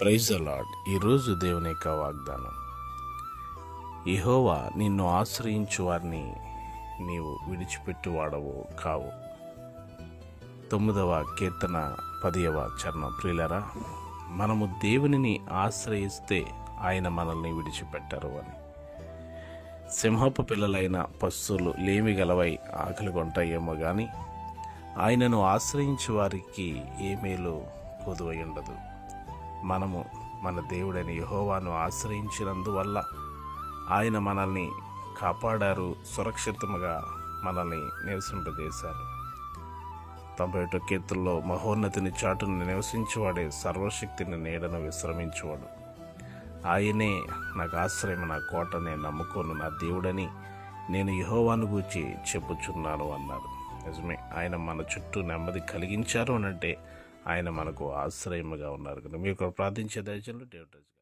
Praise అలాడ్ ఈరోజు దేవుని యొక్క వాగ్దానం. ఇహోవా నిన్ను ఆశ్రయించు వారిని నీవు విడిచిపెట్టువాడవు కావు. తొమ్మిదవ కీర్తన పదియవ చరణం. ప్రియులరా మనము దేవునిని ఆశ్రయిస్తే ఆయన మనల్ని విడిచిపెట్టరు అని. సింహపు పిల్లలైన పశువులు లేమి గలవై ఆకలి కొంటాయేమో కానీ ఆయనను ఆశ్రయించే వారికి ఏ మేలు కొదువై ఉండదు. మనము మన దేవుడైన యహోవాను ఆశ్రయించినందువల్ల ఆయన మనల్ని కాపాడారు సురక్షితముగా మనల్ని నివసింపజేశారు. తొంభై ఒకటో కీర్తుల్లో మహోన్నతిని చాటును నివసించేవాడే సర్వశక్తిని నీడను విశ్రమించేవాడు. ఆయనే నాకు ఆశ్రయం నా కోట నేను నమ్ముకోను నా దేవుడని నేను యహోవాను గూర్చి చెప్పుచున్నాను అన్నారు నిజమే ఆయన మన చుట్టూ నెమ్మది కలిగించారు అని అంటే ఆయన మనకు ఆశ్రయముగా ఉన్నారు కనుక మీరు ప్రార్థించే దయచేయండి. దేవుడు